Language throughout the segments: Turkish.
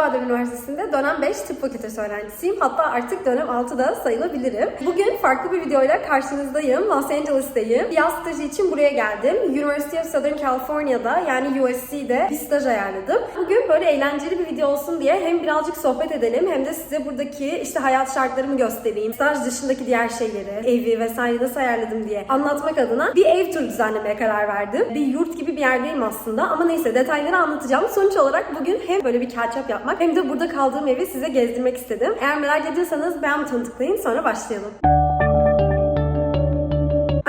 Acıbadem Üniversitesi'nde dönem 5 tıp fakültesi öğrencisiyim. Hatta artık dönem 6'da sayılabilirim. Bugün farklı bir videoyla karşınızdayım. Los Angeles'tayım. Yaz stajı için buraya geldim. University of Southern California'da yani USC'de bir staj ayarladım. Bugün böyle eğlenceli bir video olsun diye hem birazcık sohbet edelim hem de size buradaki işte hayat şartlarımı göstereyim. Staj dışındaki diğer şeyleri, evi vesaire nasıl ayarladım diye anlatmak adına bir ev turu düzenlemeye karar verdim. Bir yurt gibi bir yerdeyim aslında ama neyse detayları anlatacağım. Sonuç olarak bugün hem böyle bir catch up yapmak hem de burada kaldığım evi size gezdirmek istedim. Eğer merak ediyorsanız beğen butonuna sonra başlayalım.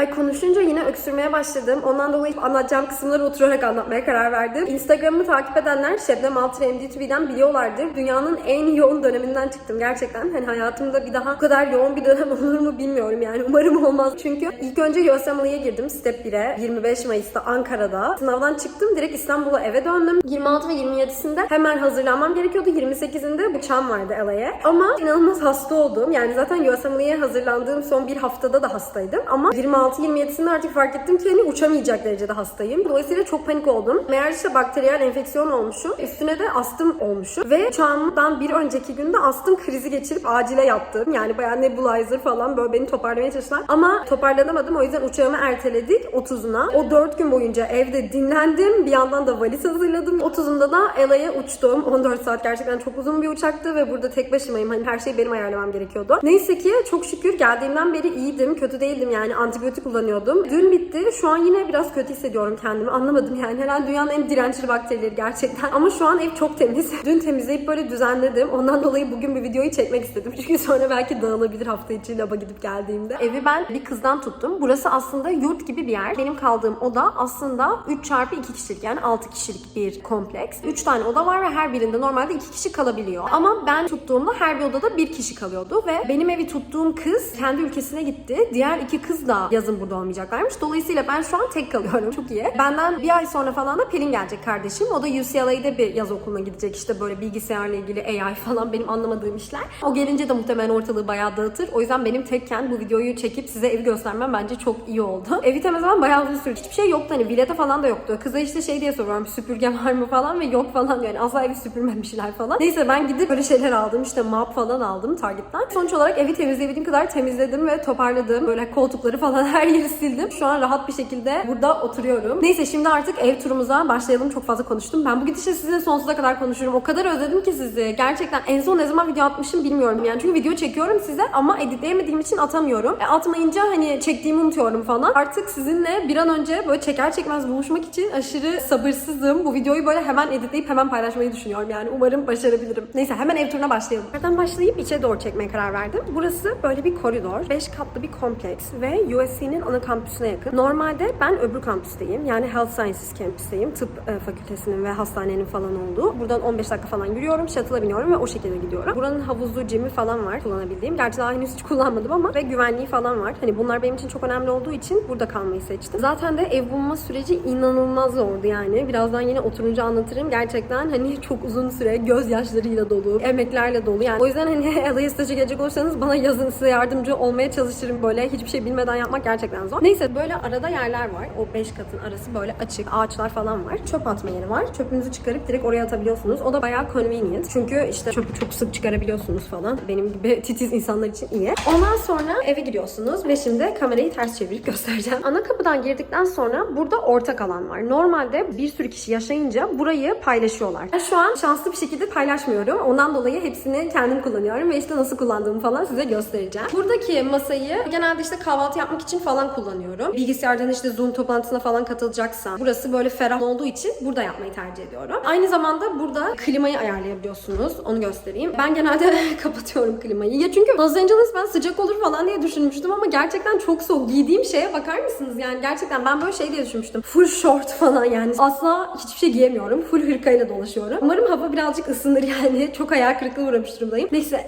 Ay konuşunca yine öksürmeye başladım. Ondan dolayı anlatacağım kısımları oturarak anlatmaya karar verdim. Instagram'ımı takip edenler Şebnem Altın MDTV'den biliyorlardır. Dünyanın en yoğun döneminden çıktım gerçekten. Hani hayatımda bir daha bu kadar yoğun bir dönem olur mu bilmiyorum yani. Umarım olmaz. Çünkü ilk önce USMLE'ye girdim Step 1'e. 25 Mayıs'ta Ankara'da. Sınavdan çıktım. Direkt İstanbul'a eve döndüm. 26 ve 27'sinde hemen hazırlanmam gerekiyordu. 28'inde uçağım vardı LA'ye. Ama inanılmaz hasta oldum. Yani zaten USMLE'ye hazırlandığım son bir haftada da hastaydım. Ama 26-27'sinde artık fark ettim ki hani uçamayacak derecede hastayım. Dolayısıyla çok panik oldum. Meğer işte bakteriyel enfeksiyon olmuşum. Üstüne de astım olmuşum. Ve uçağımdan bir önceki günde astım krizi geçirip acile yattım. Yani bayağı nebulizer falan böyle beni toparlamaya çalıştılar. Ama toparlanamadım. O yüzden uçağımı erteledik 30'una. O 4 gün boyunca evde dinlendim. Bir yandan da valiz hazırladım. 30'unda da LA'ya uçtum. 14 saat gerçekten çok uzun bir uçaktı ve burada tek başımayım. Hani her şeyi benim ayarlamam gerekiyordu. Neyse ki çok şükür geldiğimden beri iyiydim. Kötü değildim yani antibiyotik kullanıyordum. Dün bitti. Şu an yine biraz kötü hissediyorum kendimi. Anlamadım yani. Herhalde dünyanın en dirençli bakterileri gerçekten. Ama şu an ev çok temiz. Dün temizleyip böyle düzenledim. Ondan dolayı bugün bir videoyu çekmek istedim. Çünkü sonra belki dağılabilir hafta içi laba gidip geldiğimde. Evi ben bir kızdan tuttum. Burası aslında yurt gibi bir yer. Benim kaldığım oda aslında 3 çarpı 2 kişilik yani 6 kişilik bir kompleks. 3 tane oda var ve her birinde normalde 2 kişi kalabiliyor. Ama ben tuttuğumda her bir odada bir kişi kalıyordu ve benim evi tuttuğum kız kendi ülkesine gitti. Diğer iki kız da yazın burada olmayacaklarmış. Dolayısıyla ben şu an tek kalıyorum. Çok iyi. Benden bir ay sonra falan da Pelin gelecek kardeşim. O da UCLA'de bir yaz okuluna gidecek. İşte böyle bilgisayarla ilgili AI falan benim anlamadığım işler. O gelince de muhtemelen ortalığı bayağı dağıtır. O yüzden benim tekken bu videoyu çekip size evi göstermem bence çok iyi oldu. Evi temizlemem bayağı uzun sürdü. Hiçbir şey yoktu hani bilete falan da yoktu. Kıza işte şey diye soruyorum süpürge var mı falan ve yok falan yani asla evi süpürmemişler falan. Neyse ben gidip böyle şeyler aldım işte map falan aldım Target'ten. Sonuç olarak evi temizleyebildiğim kadar temizledim ve toparladım. Böyle koltukları falan her yeri sildim. Şu an rahat bir şekilde burada oturuyorum. Neyse şimdi artık ev turumuza başlayalım. Çok fazla konuştum. Ben bu gidişle sizinle sonsuza kadar konuşurum. O kadar özledim ki sizi. Gerçekten en son ne zaman video atmışım bilmiyorum yani. Çünkü video çekiyorum size ama editleyemediğim için atamıyorum. E, atmayınca hani çektiğimi unutuyorum falan. Artık sizinle bir an önce böyle çeker çekmez buluşmak için aşırı sabırsızım. Bu videoyu böyle hemen editleyip hemen paylaşmayı düşünüyorum yani. Umarım başarabilirim. Neyse hemen ev turuna başlayalım. Nereden başlayıp içe doğru çekmeye karar verdim. Burası böyle bir koridor. 5 katlı bir kompleks ve USC'nin ana kampüsüne yakın. Normalde ben öbür kampüsteyim. Yani Health Sciences kampüsteyim. Tıp e, fakültesinin ve hastanenin falan olduğu. Buradan 15 dakika falan yürüyorum. Shuttle'a biniyorum ve o şekilde gidiyorum. Buranın havuzlu cimi falan var kullanabildiğim. Gerçi daha henüz hiç kullanmadım ama ve güvenliği falan var. Hani bunlar benim için çok önemli olduğu için burada kalmayı seçtim. Zaten de ev bulma süreci inanılmaz zordu yani. Birazdan yine oturunca anlatırım. Gerçekten hani çok uzun süre gözyaşlarıyla dolu, emeklerle dolu. Yani o yüzden hani LA'ya staja gelecek olursanız bana yazın size yardımcı olmaya çalışırım böyle. Hiçbir şey bilmeden yapmak gerçekten zor. Neyse böyle arada yerler var. O 5 katın arası böyle açık. Ağaçlar falan var. Çöp atma yeri var. Çöpünüzü çıkarıp direkt oraya atabiliyorsunuz. O da bayağı convenient. Çünkü işte çöpü çok sık çıkarabiliyorsunuz falan. Benim gibi titiz insanlar için iyi. Ondan sonra eve giriyorsunuz ve şimdi kamerayı ters çevirip göstereceğim. Ana kapıdan girdikten sonra burada ortak alan var. Normalde bir sürü kişi yaşayınca burayı paylaşıyorlar. Ben şu an şanslı bir şekilde paylaşmıyorum. Ondan dolayı hepsini kendim kullanıyorum ve işte nasıl kullandığımı falan size göstereceğim. Buradaki masayı genelde işte kahvaltı yapmak için falan kullanıyorum. Bilgisayardan işte Zoom toplantısına falan katılacaksam burası böyle ferah olduğu için burada yapmayı tercih ediyorum. Aynı zamanda burada klimayı ayarlayabiliyorsunuz. Onu göstereyim. Ben genelde kapatıyorum klimayı. Ya çünkü Los Angeles ben sıcak olur falan diye düşünmüştüm ama gerçekten çok soğuk. Giydiğim şeye bakar mısınız? Yani gerçekten ben böyle şey diye düşünmüştüm. Full short falan yani. Asla hiçbir şey giyemiyorum. Full hırkayla dolaşıyorum. Umarım hava birazcık ısınır yani. Çok hayal kırıklığı uğramış durumdayım. Neyse.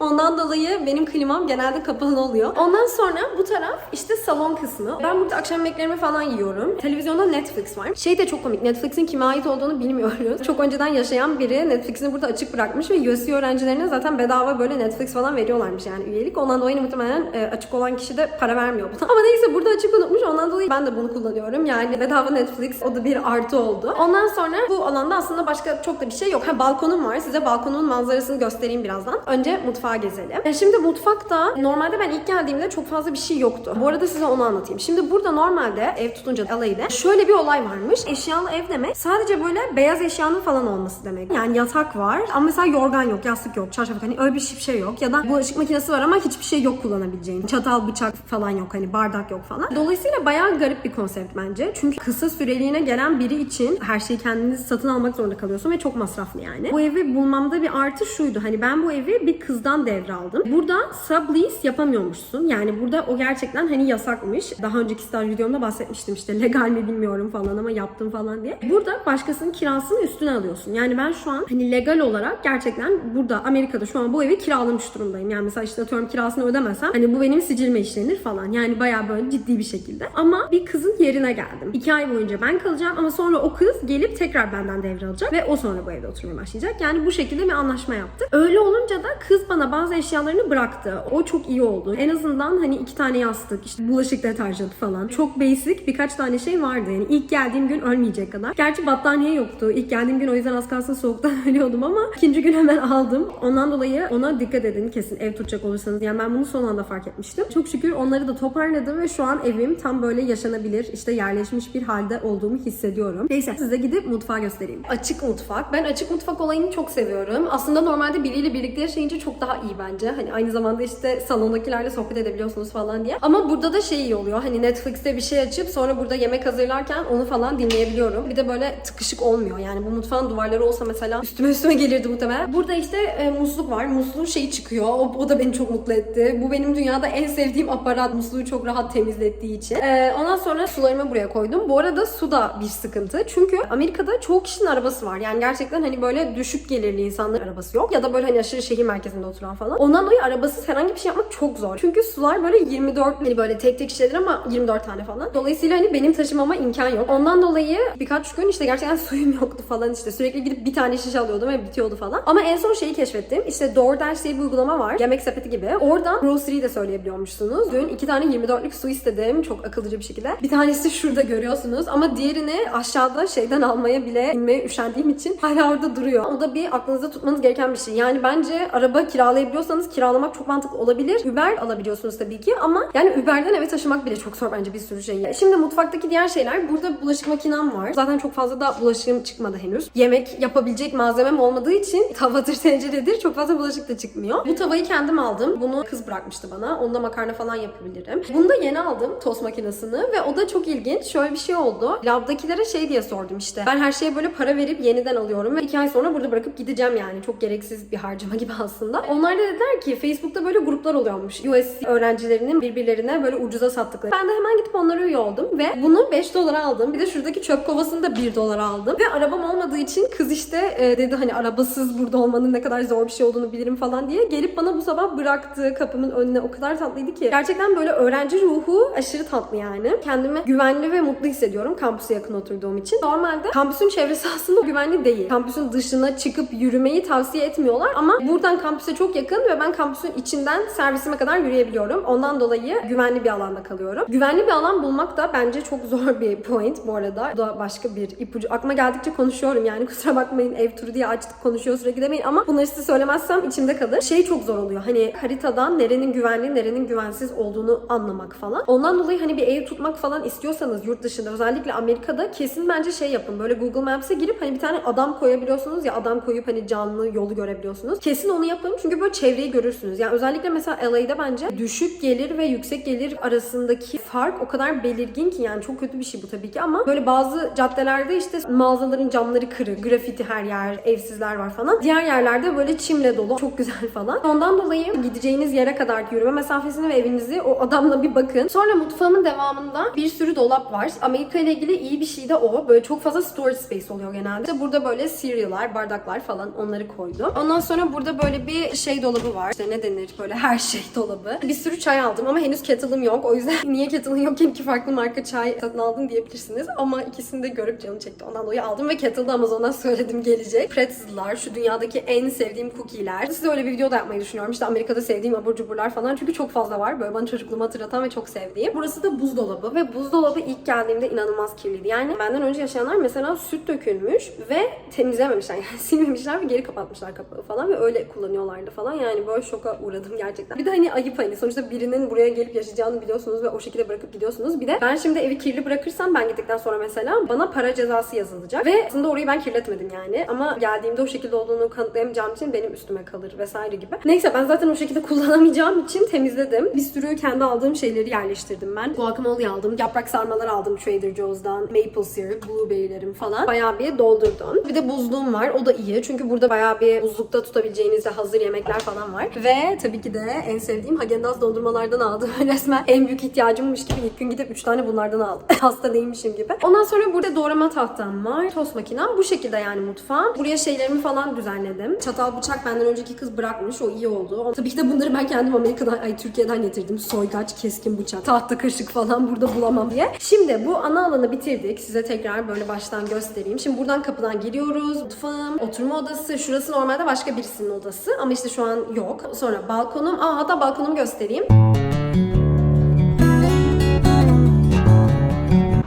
Ondan dolayı benim klimam genelde kapalı oluyor. Ondan sonra bu taraf işte salon kısmı. Ben burada akşam yemeklerimi falan yiyorum. Televizyonda Netflix var. Şey de çok komik. Netflix'in kime ait olduğunu bilmiyoruz. Çok önceden yaşayan biri Netflix'ini burada açık bırakmış ve USC öğrencilerine zaten bedava böyle Netflix falan veriyorlarmış yani üyelik. Ondan dolayı muhtemelen e, açık olan kişi de para vermiyor buna. Ama neyse burada açık unutmuş. Ondan dolayı ben de bunu kullanıyorum. Yani bedava Netflix o da bir artı oldu. Ondan sonra bu alanda aslında başka çok da bir şey yok. Ha balkonum var. Size balkonun manzarasını göstereyim birazdan. Önce mutfağa gezelim. E, Şimdi mutfakta normalde ben ilk geldiğimde çok fazla bir şey yoktu. Bu arada size onu anlatayım. Şimdi burada normalde ev tutunca LA'de şöyle bir olay varmış. Eşyalı ev demek sadece böyle beyaz eşyanın falan olması demek. Yani yatak var ama mesela yorgan yok, yastık yok, çarşaf. Hani öyle bir şey yok. Ya da bulaşık makinesi var ama hiçbir şey yok kullanabileceğin. Çatal, bıçak falan yok. Hani bardak yok falan. Dolayısıyla bayağı garip bir konsept bence. Çünkü kısa süreliğine gelen biri için her şeyi kendiniz satın almak zorunda kalıyorsun ve çok masraflı yani. Bu evi bulmamda bir artı şuydu. Hani ben bu evi bir kızdan devraldım. Burada sublease yapamıyormuşsun. Yani burada o gerçekten hani yasakmış. Daha önceki staj videomda bahsetmiştim işte legal mi bilmiyorum falan ama yaptım falan diye. Burada başkasının kirasını üstüne alıyorsun. Yani ben şu an hani legal olarak gerçekten burada Amerika'da şu an bu evi kiralamış durumdayım. Yani mesela işte atıyorum kirasını ödemesem hani bu benim sicilime işlenir falan. Yani bayağı böyle ciddi bir şekilde. Ama bir kızın yerine geldim. İki ay boyunca ben kalacağım ama sonra o kız gelip tekrar benden devralacak ve o sonra bu evde oturmaya başlayacak. Yani bu şekilde bir anlaşma yaptık. Öyle olunca da kız bana bazı eşyalarını bıraktı. O çok iyi oldu. En azından hani iki tane yastık, işte bulaşık deterjanı falan. Çok basic birkaç tane şey vardı. Yani ilk geldiğim gün ölmeyecek kadar. Gerçi battaniye yoktu. İlk geldiğim gün o yüzden az kalsın soğuktan ölüyordum ama ikinci gün hemen aldım. Ondan dolayı ona dikkat edin kesin ev tutacak olursanız. Yani ben bunu son anda fark etmiştim. Çok şükür onları da toparladım ve şu an evim tam böyle yaşanabilir, işte yerleşmiş bir halde olduğumu hissediyorum. Neyse size gidip mutfağı göstereyim. Açık mutfak. Ben açık mutfak olayını çok seviyorum. Aslında normalde biriyle birlikte yaşayınca çok daha iyi bence. Hani aynı zamanda işte salondakilerle sohbet edebiliyorsunuz falan diye. Ama burada da şey iyi oluyor. Hani Netflix'te bir şey açıp sonra burada yemek hazırlarken onu falan dinleyebiliyorum. Bir de böyle tıkışık olmuyor. Yani bu mutfağın duvarları olsa mesela üstüme üstüme gelirdi muhtemelen. Burada işte e, musluk var. Musluğun şeyi çıkıyor. O, o da beni çok mutlu etti. Bu benim dünyada en sevdiğim aparat. Musluğu çok rahat temizlettiği için. E, ondan sonra sularımı buraya koydum. Bu arada su da bir sıkıntı. Çünkü Amerika'da çoğu kişinin arabası var. Yani gerçekten hani böyle düşük gelirli insanların arabası yok. Ya da böyle hani aşırı şehir merkezinde oturan falan. Ondan dolayı arabasız herhangi bir şey yapmak çok zor. Çünkü sular böyle 24 hani böyle tek tek şişedir ama 24 tane falan. Dolayısıyla hani benim taşımama imkan yok. Ondan dolayı birkaç gün işte gerçekten suyum yoktu falan işte. Sürekli gidip bir tane şişe alıyordum ve bitiyordu falan. Ama en son şeyi keşfettim. İşte DoorDash diye bir uygulama var. Yemek sepeti gibi. Oradan grocery de söyleyebiliyormuşsunuz. Dün iki tane 24'lük su istedim. Çok akıllıca bir şekilde. Bir tanesi şurada görüyorsunuz. Ama diğerini aşağıda şeyden almaya bile inmeye üşendiğim için hala orada duruyor. O da bir aklınızda tutmanız gereken bir şey. Yani bence araba kiralayabiliyorsanız kiralamak çok mantıklı olabilir. Uber alabiliyorsunuz tabii ki ama yani Uber'den eve taşımak bile çok zor bence bir sürü şeyi. Şimdi mutfaktaki diğer şeyler. Burada bulaşık makinem var. Zaten çok fazla da bulaşığım çıkmadı henüz. Yemek yapabilecek malzemem olmadığı için tavadır, tenceredir. Çok fazla bulaşık da çıkmıyor. Bu tavayı kendim aldım. Bunu kız bırakmıştı bana. Onda makarna falan yapabilirim. Bunu da yeni aldım tost makinesini ve o da çok ilginç. Şöyle bir şey oldu. Lab'dakilere şey diye sordum işte. Ben her şeye böyle para verip yeniden alıyorum ve iki ay sonra burada bırakıp gideceğim yani. Çok gereksiz bir harcama gibi aslında. Onlar da dediler ki Facebook'ta böyle gruplar oluyormuş. USC öğrencilerinin birbirlerine böyle ucuza sattıkları. Ben de hemen gidip onlara üye oldum ve bunu 5 dolara aldım. Bir de şuradaki çöp kovasını da 1 dolara aldım. Ve arabam olmadığı için kız işte e, dedi hani arabasız burada olmanın ne kadar zor bir şey olduğunu bilirim falan diye gelip bana bu sabah bıraktı kapımın önüne. O kadar tatlıydı ki. Gerçekten böyle öğrenci ruhu aşırı tatlı yani. Kendimi güvenli ve mutlu hissediyorum kampüse yakın oturduğum için. Normalde kampüsün çevresi aslında güvenli değil. Kampüsün dışına çıkıp yürümeyi tavsiye etmiyorlar ama buradan kampüse çok yakın ve ben kampüsün içinden servisime kadar yürüyebiliyorum. Ondan dolayı güvenli bir alanda kalıyorum. Güvenli bir alan bulmak da bence çok zor bir point bu arada. Bu da başka bir ipucu. Aklıma geldikçe konuşuyorum yani kusura bakmayın ev turu diye açtık konuşuyor sürekli demeyin ama bunları size söylemezsem içimde kalır. Şey çok zor oluyor. Hani haritadan nerenin güvenli nerenin güvensiz olduğunu anlamak falan. Ondan dolayı hani bir ev tutmak falan istiyorsanız yurt dışında özellikle Amerika'da kesin bence şey yapın. Böyle Google Maps'e girip hani bir tane adam koyabiliyorsunuz ya adam koyup hani canlı yolu görebiliyorsunuz. Kesin onu yapın çünkü böyle çevreyi görürsünüz. Yani özellikle mesela LA'de bence düşük gelir ve yüksek gelir arasındaki fark o kadar belirgin ki yani çok kötü bir şey bu tabii ki ama böyle bazı caddelerde işte mağazaların camları kırık, grafiti her yer, evsizler var falan. Diğer yerlerde böyle çimle dolu, çok güzel falan. Ondan dolayı gideceğiniz yere kadar yürüme mesafesini ve evinizi o adamla bir bakın. Sonra mutfağımın devamında bir sürü dolap var. Amerika ile ilgili iyi bir şey de o. Böyle çok fazla storage space oluyor genelde. İşte burada böyle cereal'lar, bardaklar falan onları koydum. Ondan sonra burada böyle bir şey dolabı var. İşte ne denir böyle her şey dolabı. Bir sürü çay aldım ama henüz kettle'ım yok. O yüzden niye kettle'ın yokken iki farklı marka çay satın aldın diyebilirsiniz. Ama ikisini de görüp canım çekti. Ondan dolayı aldım ve kettle'da Amazon'dan söyledim gelecek. Pretzel'lar, şu dünyadaki en sevdiğim cookie'ler. Size öyle bir video da yapmayı düşünüyorum. İşte Amerika'da sevdiğim abur cuburlar falan. Çünkü çok fazla var. Böyle bana çocukluğumu hatırlatan ve çok sevdiğim. Burası da buzdolabı. ve buzdolabı ilk geldiğimde inanılmaz kirliydi. Yani benden önce yaşayanlar mesela süt dökülmüş ve temizlememişler. Yani silmemişler ve geri kapatmışlar kapağı falan ve öyle kullanıyorlardı falan. Yani böyle şoka uğradım gerçekten. Bir de hani ayıp hani sonuçta birinin buraya gelip yaşayacağını biliyorsunuz ve o şekilde bırakıp gidiyorsunuz. Bir de ben şimdi evi kirli bırakırsam ben gittikten sonra mesela bana para cezası yazılacak. Ve aslında orayı ben kirletmedim yani. Ama geldiğimde o şekilde olduğunu kanıtlayamayacağım için benim üstüme kalır vesaire gibi. Neyse ben zaten o şekilde kullanamayacağım için temizledim. Bir sürü kendi aldığım şeyleri yerleştirdim ben. Guacamole aldım, yaprak sarmalar aldım Trader Joe's'dan, maple syrup, blueberry'lerim falan. Bayağı bir doldurdum. Bir de buzluğum var. O da iyi. Çünkü burada bayağı bir buzlukta tutabileceğiniz de hazır yemekler falan var. Ve tabii ki de en sevdiğim Haagen-Dazs dondurmalardan aldım. Resmen en büyük ihtiyacımmış gibi ilk gün gidip 3 tane bunlardan aldım. Hasta değilmişim gibi. Ondan sonra burada doğrama tahtam var. Tost makinem. Bu şekilde yani mutfağım. Buraya şeylerimi falan düzenledim. Çatal bıçak benden önceki kız bırakmış. O iyi oldu. Tabii ki de bunları ben kendim Amerika'dan, ay Türkiye'den getirdim. Soygaç, keskin bıçak, tahta kaşık falan burada bulamam diye. Şimdi bu ana alanı bitirdik. Size tekrar böyle baştan göstereyim. Şimdi buradan kapıdan giriyoruz. Mutfağım, oturma odası. Şurası normalde başka birisinin odası ama işte şu an yok. Sonra balkonum. Aa hatta balkonumu göstereyim.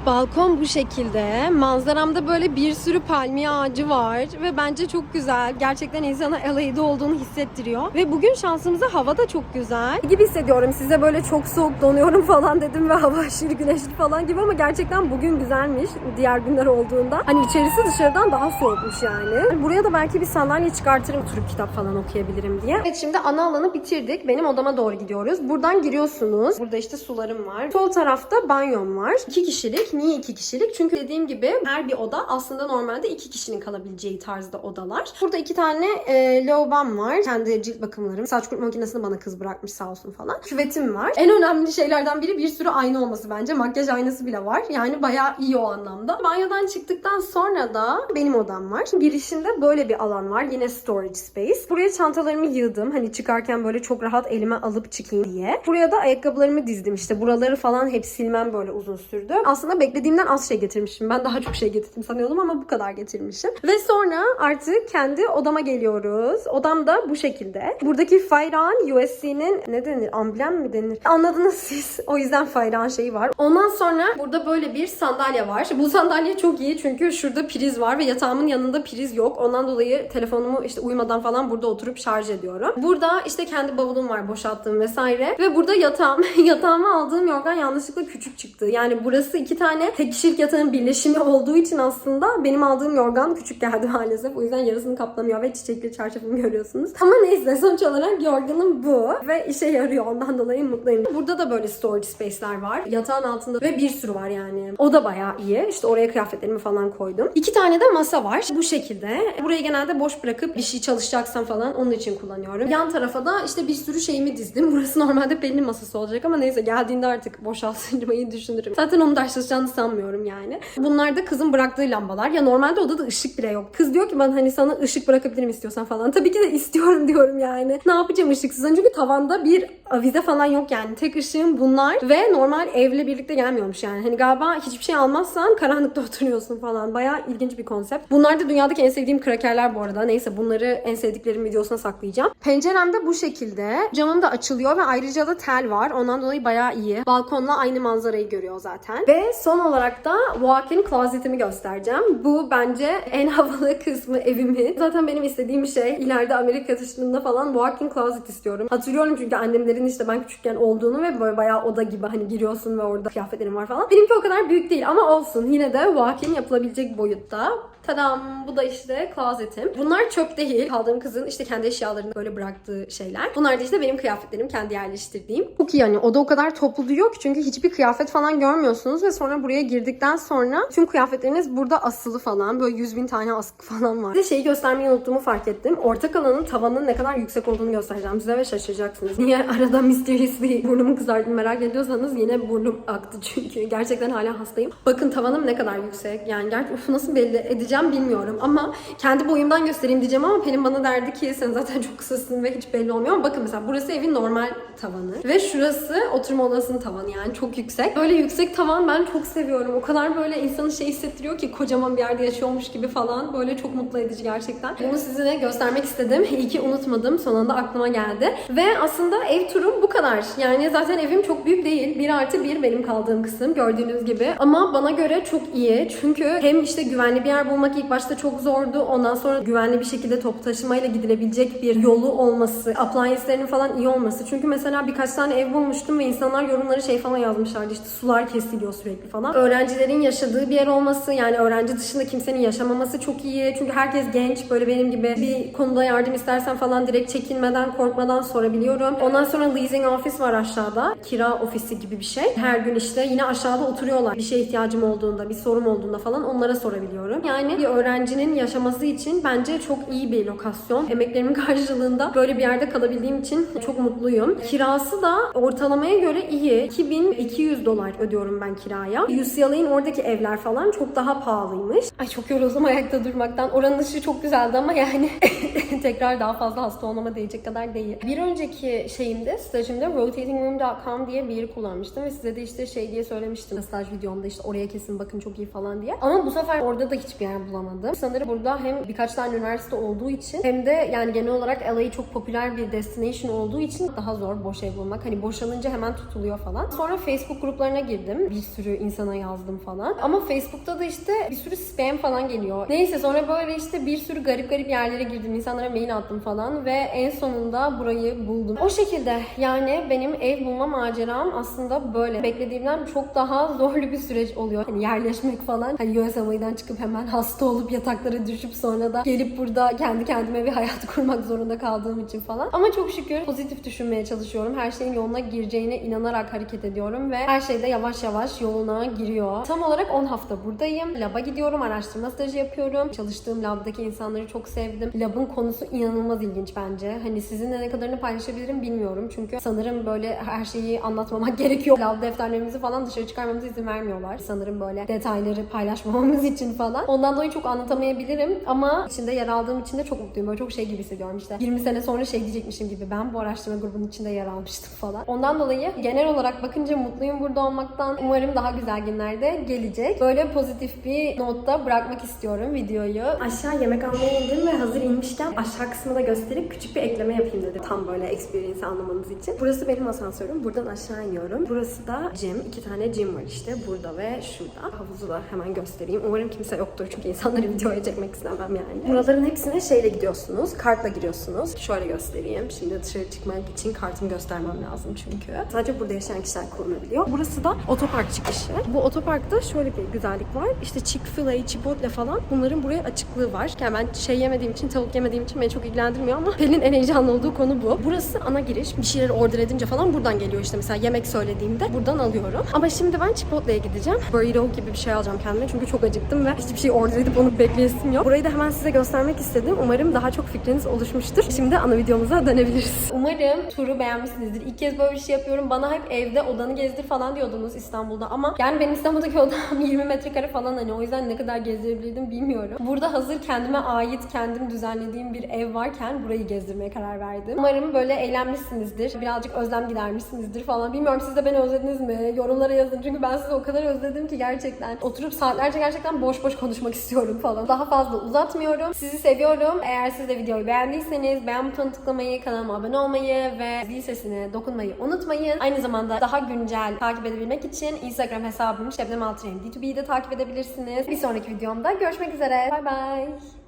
Balkon bu şekilde. Manzaramda böyle bir sürü palmiye ağacı var ve bence çok güzel. Gerçekten insana LA'de olduğunu hissettiriyor. Ve bugün şansımıza hava da çok güzel. Gibi hissediyorum. Size böyle çok soğuk donuyorum falan dedim ve hava aşırı güneşli falan gibi ama gerçekten bugün güzelmiş diğer günler olduğunda. Hani içerisi dışarıdan daha soğukmuş yani. Buraya da belki bir sandalye çıkartırım oturup kitap falan okuyabilirim diye. Evet şimdi ana alanı bitirdik. Benim odama doğru gidiyoruz. Buradan giriyorsunuz. Burada işte sularım var. Sol tarafta banyom var. İki kişilik. Niye iki kişilik? Çünkü dediğim gibi her bir oda aslında normalde iki kişinin kalabileceği tarzda odalar. Burada iki tane e, lavabom var. Kendi cilt bakımlarım. Saç kurutma makinesini bana kız bırakmış sağ olsun falan. Küvetim var. En önemli şeylerden biri bir sürü ayna olması bence. Makyaj aynası bile var. Yani bayağı iyi o anlamda. Banyodan çıktıktan sonra da benim odam var. Girişinde böyle bir alan var. Yine storage space. Buraya çantalarımı yığdım. Hani çıkarken böyle çok rahat elime alıp çıkayım diye. Buraya da ayakkabılarımı dizdim. İşte buraları falan hep silmem böyle uzun sürdü. Aslında beklediğimden az şey getirmişim. Ben daha çok şey getirdim sanıyordum ama bu kadar getirmişim. Ve sonra artık kendi odama geliyoruz. Odam da bu şekilde. Buradaki Fayran USC'nin ne denir? Amblem mi denir? Anladınız siz. O yüzden Fayran şeyi var. Ondan sonra burada böyle bir sandalye var. Bu sandalye çok iyi çünkü şurada priz var ve yatağımın yanında priz yok. Ondan dolayı telefonumu işte uyumadan falan burada oturup şarj ediyorum. Burada işte kendi bavulum var boşalttığım vesaire. Ve burada yatağım. Yatağıma aldığım yorgan yanlışlıkla küçük çıktı. Yani burası iki tane tek kişilik yatağın birleşimi olduğu için aslında benim aldığım yorgan küçük geldi maalesef. O yüzden yarısını kaplamıyor ve çiçekli çarşafımı görüyorsunuz. Ama neyse sonuç olarak yorganım bu. Ve işe yarıyor. Ondan dolayı mutluyum. Burada da böyle storage space'ler var. Yatağın altında ve bir sürü var yani. O da bayağı iyi. İşte oraya kıyafetlerimi falan koydum. İki tane de masa var. Bu şekilde. Burayı genelde boş bırakıp bir şey çalışacaksam falan onun için kullanıyorum. Yan tarafa da işte bir sürü şeyimi dizdim. Burası normalde Pelin'in masası olacak ama neyse geldiğinde artık boşaltmayı düşünürüm. Zaten onun ders çalışacağını sanmıyorum yani. Bunlar da kızın bıraktığı lambalar. Ya normalde odada ışık bile yok. Kız diyor ki ben hani sana ışık bırakabilirim istiyorsan falan. Tabii ki de istiyorum diyorum yani. Ne yapacağım ışıksız? Çünkü tavanda bir avize falan yok yani. Tek ışığım bunlar ve normal evle birlikte gelmiyormuş yani. Hani galiba hiçbir şey almazsan karanlıkta oturuyorsun falan. Bayağı ilginç bir konsept. Bunlar da dünyadaki en sevdiğim krakerler bu arada. Neyse bunları en sevdiklerim videosuna saklayacağım. Pencerem de bu şekilde. Camım da açılıyor ve ayrıca da tel var. Ondan dolayı bayağı iyi. Balkonla aynı manzarayı görüyor zaten. Ve son olarak da walk-in closet'imi göstereceğim. Bu bence en havalı kısmı evimin. Zaten benim istediğim şey ileride Amerika dışında falan walk-in closet istiyorum. Hatırlıyorum çünkü annemlerin işte ben küçükken olduğunu ve böyle bayağı oda gibi hani giriyorsun ve orada kıyafetlerin var falan. Benimki o kadar büyük değil ama olsun. Yine de walk-in yapılabilecek boyutta. Tadam bu da işte klozetim. Bunlar çöp değil. Kaldığım kızın işte kendi eşyalarını böyle bıraktığı şeyler. Bunlar da işte benim kıyafetlerim kendi yerleştirdiğim. Çok iyi yani oda o kadar toplu duruyor ki çünkü hiçbir kıyafet falan görmüyorsunuz ve sonra buraya girdikten sonra tüm kıyafetleriniz burada asılı falan. Böyle 100 bin tane askı falan var. De şeyi göstermeyi unuttuğumu fark ettim. Ortak alanın tavanının ne kadar yüksek olduğunu göstereceğim size ve şaşıracaksınız. Niye arada mysteriously burnumu kızardım merak ediyorsanız yine burnum aktı çünkü. Gerçekten hala hastayım. Bakın tavanım ne kadar yüksek. Yani gerçi uf, nasıl belli edeceğim göstereceğim bilmiyorum ama kendi boyumdan göstereyim diyeceğim ama Pelin bana derdi ki sen zaten çok kısasın ve hiç belli olmuyor ama bakın mesela burası evin normal tavanı ve şurası oturma odasının tavanı yani çok yüksek. Böyle yüksek tavan ben çok seviyorum. O kadar böyle insanı şey hissettiriyor ki kocaman bir yerde yaşıyormuş gibi falan. Böyle çok mutlu edici gerçekten. Bunu size göstermek istedim. İyi ki unutmadım. Son anda aklıma geldi. Ve aslında ev turum bu kadar. Yani zaten evim çok büyük değil. 1 artı 1 benim kaldığım kısım gördüğünüz gibi. Ama bana göre çok iyi. Çünkü hem işte güvenli bir yer bulmak ilk başta çok zordu. Ondan sonra güvenli bir şekilde top taşımayla gidilebilecek bir yolu olması, appliance'lerin falan iyi olması. Çünkü mesela birkaç tane ev bulmuştum ve insanlar yorumları şey falan yazmışlardı işte sular kesiliyor sürekli falan. Öğrencilerin yaşadığı bir yer olması yani öğrenci dışında kimsenin yaşamaması çok iyi. Çünkü herkes genç böyle benim gibi bir konuda yardım istersen falan direkt çekinmeden korkmadan sorabiliyorum. Ondan sonra leasing office var aşağıda. Kira ofisi gibi bir şey. Her gün işte yine aşağıda oturuyorlar. Bir şeye ihtiyacım olduğunda, bir sorum olduğunda falan onlara sorabiliyorum. Yani bir öğrencinin yaşaması için bence çok iyi bir lokasyon. Emeklerimin karşılığında böyle bir yerde kalabildiğim için çok mutluyum. Kirası da ortalamaya göre iyi. 2200 dolar ödüyorum ben kiraya. UCLA'in oradaki evler falan çok daha pahalıymış. Ay çok yoruldum ayakta durmaktan. Oranın dışı çok güzeldi ama yani tekrar daha fazla hasta olmama değecek kadar değil. Bir önceki şeyimde, stajımda rotatingroom.com diye bir yeri kullanmıştım ve size de işte şey diye söylemiştim staj videomda işte oraya kesin bakın çok iyi falan diye. Ama bu sefer orada da hiçbir yer bulamadım. Sanırım burada hem birkaç tane üniversite olduğu için hem de yani genel olarak LA çok popüler bir destination olduğu için daha zor boş ev bulmak. Hani boşalınca hemen tutuluyor falan. Sonra Facebook gruplarına girdim. Bir sürü insana yazdım falan. Ama Facebook'ta da işte bir sürü spam falan geliyor. Neyse sonra böyle işte bir sürü garip garip yerlere girdim. insanlara mail attım falan ve en sonunda burayı buldum. O şekilde yani benim ev bulma maceram aslında böyle. Beklediğimden çok daha zorlu bir süreç oluyor. Hani yerleşmek falan. Hani US Hawaii'den çıkıp hemen hasta olup yataklara düşüp sonra da gelip burada kendi kendime bir hayat kurmak zorunda kaldığım için falan. Ama çok şükür pozitif düşünmeye çalışıyorum. Her şeyin yoluna gireceğine inanarak hareket ediyorum ve her şey de yavaş yavaş yoluna giriyor. Tam olarak 10 hafta buradayım. Lab'a gidiyorum, araştırma stajı yapıyorum. Çalıştığım lab'daki insanları çok sevdim. Lab'ın konusu inanılmaz ilginç bence. Hani sizinle ne kadarını paylaşabilirim bilmiyorum. Çünkü sanırım böyle her şeyi anlatmamak gerekiyor. Lab defterlerimizi falan dışarı çıkarmamıza izin vermiyorlar. Sanırım böyle detayları paylaşmamamız için falan. Ondan dolayı çok anlatamayabilirim ama içinde yer aldığım için de çok mutluyum. Böyle çok şey gibi hissediyorum işte. 20 sene sonra şey diyecekmişim gibi ben bu araştırma grubunun içinde yer almıştım falan. Ondan dolayı genel olarak bakınca mutluyum burada olmaktan. Umarım daha güzel günlerde gelecek. Böyle pozitif bir notta bırakmak istiyorum videoyu. Aşağı yemek almaya indim ve hazır inmişken aşağı kısmı da gösterip küçük bir ekleme yapayım dedim. Tam böyle experience anlamanız için. Burası benim asansörüm. Buradan aşağı iniyorum. Burası da gym. İki tane gym var işte. Burada ve şurada. Havuzu da hemen göstereyim. Umarım kimse yoktur çünkü insanları videoya çekmek istemem yani. Buraların hepsine şeyle gidiyorsunuz. Kartla giriyorsunuz. Şöyle göstereyim. Şimdi dışarı çıkmak için kartımı göstermem lazım çünkü. Sadece burada yaşayan kişiler kullanabiliyor. Burası da otopark çıkışı. Bu otoparkta şöyle bir güzellik var. İşte Chick-fil-A, Chipotle falan bunların buraya açıklığı var. Yani ben şey yemediğim için, tavuk yemediğim için beni çok ilgilendirmiyor ama Pelin en heyecanlı olduğu konu bu. Burası ana giriş. Bir şeyleri order edince falan buradan geliyor işte mesela yemek söylediğimde buradan alıyorum. Ama şimdi ben Chipotle'ye gideceğim. Burrito gibi bir şey alacağım kendime çünkü çok acıktım ve hiçbir şey order edip onu bekleyesim yok. Burayı da hemen size göstermek istedim. Umarım daha çok fikriniz oluşmuştur. Şimdi ana videomuza dönebiliriz. Umarım turu beğenmişsinizdir. İlk kez böyle bir şey yapıyorum. Bana hep evde odanı gezdir falan diyordunuz İstanbul'da ama yani benim İstanbul'daki odam 20 metrekare falan hani o yüzden ne kadar gezdirebilirdim bilmiyorum. Burada hazır kendime ait, kendim düzenlediğim bir ev varken burayı gezdirmeye karar verdim. Umarım böyle eğlenmişsinizdir. Birazcık özlem gidermişsinizdir falan. Bilmiyorum siz de beni özlediniz mi? Yorumlara yazın çünkü ben sizi o kadar özledim ki gerçekten. Oturup saatlerce gerçekten boş boş konuşmak istiyorum falan. Daha fazla uzatmıyorum. Sizi seviyorum. Eğer siz de videoyu beğendiyseniz beğen butonuna tıklamayı, kanalıma abone olmayı ve zil sesine dokunmayı unutmayın. Aynı zamanda daha güncel takip edebilmek için Instagram hesabım Şebnem Altıren D2B'yi de takip edebilirsiniz. Bir sonraki videomda görüşmek üzere. Bay bay.